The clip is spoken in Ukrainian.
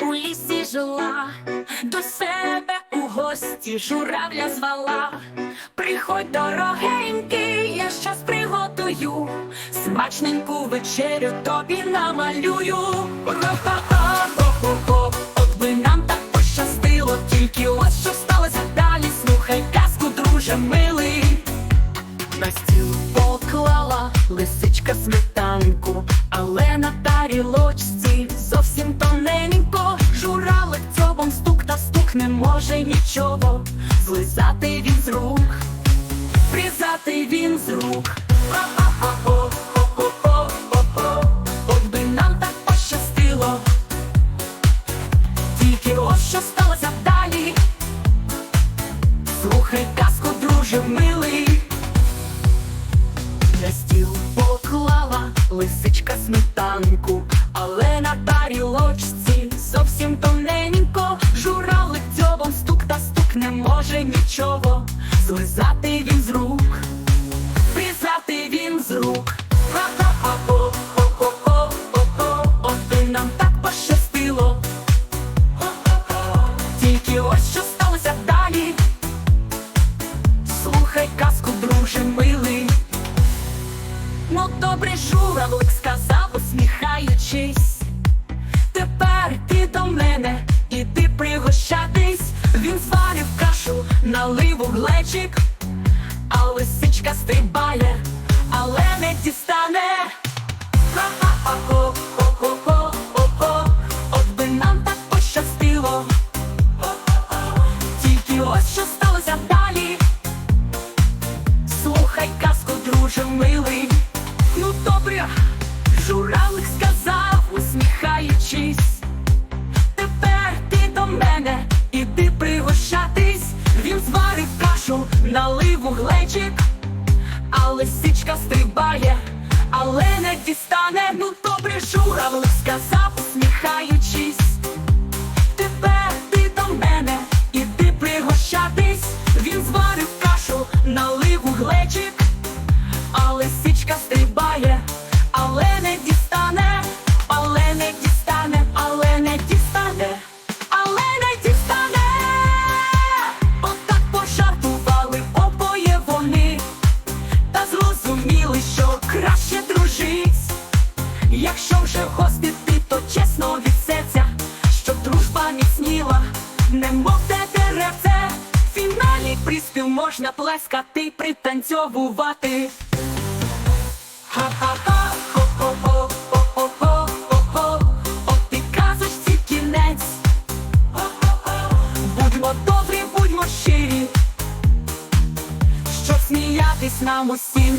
у лісі жила, до себе у гості журавля звала. Приходь дорогенький, я щас приготую, смачненьку вечерю тобі намалюю. Ро-ха-ха-хо-хо-хо, от би нам так пощастило, тільки ось що сталося далі. Слухай казку, друже милий. На стіл поклала лисичка сметанку, але на тарілочці нічого. Злизати він з рук, призати він з рук. От би нам так пощастило. Тільки ось що сталося далі. Слухай казку, друже милий. На стіл поклала лисичка сметанку, але на тарілочці може нічого. Злизати він з рук, призати він з рук. Ха-ха-ха-хо-хо-хо-хо-хо. От би нам так пощастило. Тільки ось що сталося далі. Слухай казку, друже милий. Ну добре журавлик сказав, усміхаючись. Тепер ти до мене, іди стрибає, але не дістане. Ха-ха-ха-хо-хо-хо-хо-хо. От би нам так пощастило. Тільки ось що сталося далі. Слухай казку, друже милий. Ну добре, журавлик сказав, усміхаючись. Тепер ти до мене, іди пригощатись. Він зварив кашу, налив у глечик, лисичка стрибає, але не дістане. Ну добре, журавлик сказав, усміхаючись. Тепер ти до мене, іди пригощатись. Він зварив кашу, налив у глечик, міцніла, немов те деревце. В фіналі приспів можна плескати пританцьовувати. Ха-ха-ха, хо-хо-хо, хо-хо-хо, от і казочці кінець. Будьмо добрі, будьмо щирі, щоб сміятись нам усім.